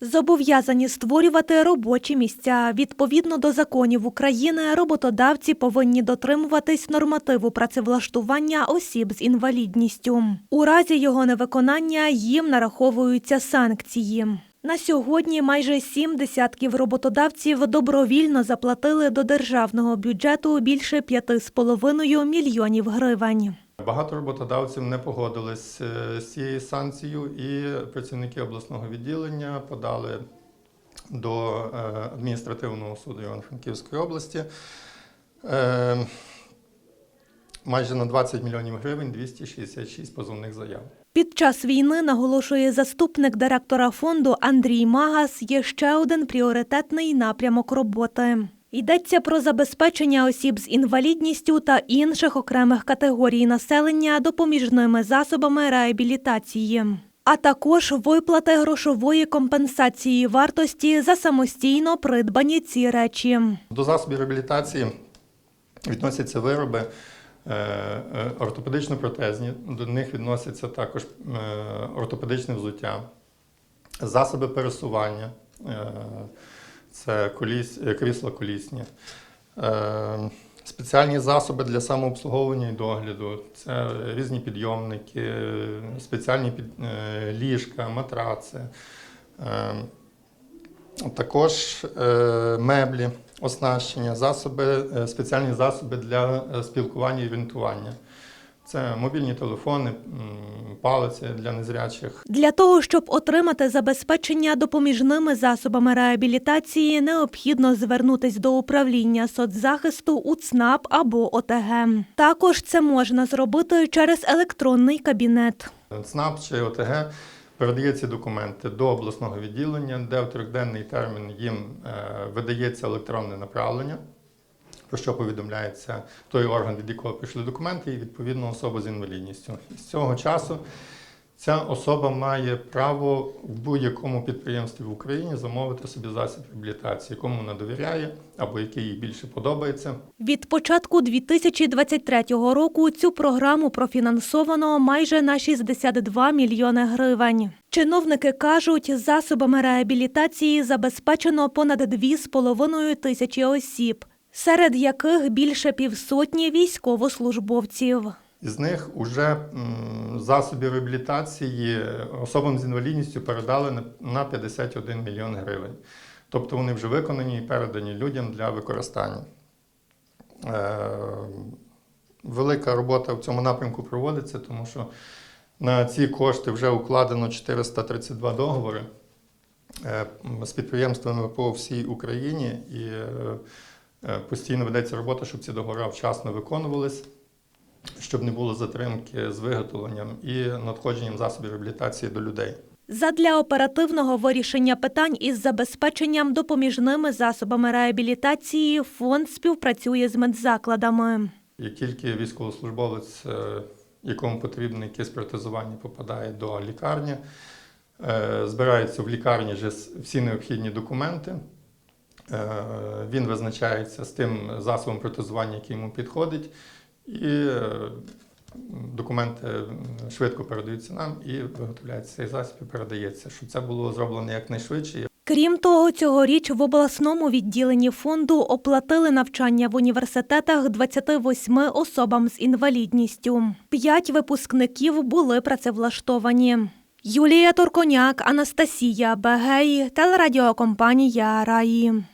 Зобов'язані створювати робочі місця. Відповідно до законів України, роботодавці повинні дотримуватись нормативу працевлаштування осіб з інвалідністю. У разі його невиконання їм нараховуються санкції. На сьогодні майже сім десятків роботодавців добровільно заплатили до державного бюджету більше 5,5 мільйонів гривень. Багато роботодавців не погодились е, з цією санкцією, і працівники обласного відділення подали до е, адміністративного суду Івано-Франківської області е, майже на 20 мільйонів гривень 266 позовних заяв. Під час війни, наголошує заступник директора фонду Андрій Магас, є ще один пріоритетний напрямок роботи. Йдеться про забезпечення осіб з інвалідністю та інших окремих категорій населення допоміжними засобами реабілітації, а також виплати грошової компенсації вартості за самостійно придбані ці речі. До засобів реабілітації відносяться вироби е, е, ортопедично-протезні, до них відносяться також е, ортопедичне взуття, засоби пересування, це коліс, е, крісла колісні, е, спеціальні засоби для самообслуговування і догляду, це різні підйомники, спеціальні під, е, ліжка, матраци. Також меблі, оснащення, засоби, спеціальні засоби для спілкування і орієнтування. Це мобільні телефони, палиці для незрячих, Для того, щоб отримати забезпечення допоміжними засобами реабілітації, необхідно звернутись до управління соцзахисту у ЦНАП або ОТГ. Також це можна зробити через електронний кабінет. ЦНАП чи ОТГ передає ці документи до обласного відділення, де в трьохденний термін їм е, видається електронне направлення, про що повідомляється той орган, від якого прийшли документи, і відповідно особа з інвалідністю. З цього часу ця особа має право в будь-якому підприємстві в Україні замовити собі засіб реабілітації, якому вона довіряє або який їй більше подобається. Від початку 2023 року цю програму профінансовано майже на 62 мільйони гривень. Чиновники кажуть, засобами реабілітації забезпечено понад 2,5 тисячі осіб, серед яких більше півсотні військовослужбовців. Із них вже засобів реабілітації особам з інвалідністю передали на- на 51 мільйон гривень. Тобто вони вже виконані і передані людям для використання. Е, Велика робота в цьому напрямку проводиться, тому що на ці кошти вже укладено 432 договори е, з підприємствами по всій Україні, і е, постійно ведеться робота, щоб ці договори вчасно виконувались щоб не було затримки з виготовленням і надходженням засобів реабілітації до людей. Задля оперативного вирішення питань із забезпеченням допоміжними засобами реабілітації фонд співпрацює з медзакладами. Як тільки військовослужбовець, е, якому потрібно якесь протезування, попадає до лікарні, е, збираються в лікарні вже всі необхідні документи. Е, Він визначається з тим засобом протезування, який йому підходить, і е, документи швидко передаються нам і виготовляється цей засіб і передається, щоб це було зроблено якнайшвидше. Крім того, цьогоріч в обласному відділенні фонду оплатили навчання в університетах 28 особам з інвалідністю. П'ять випускників були працевлаштовані. Юлія Торконяк, Анастасія Бегей, телерадіокомпанія Раї.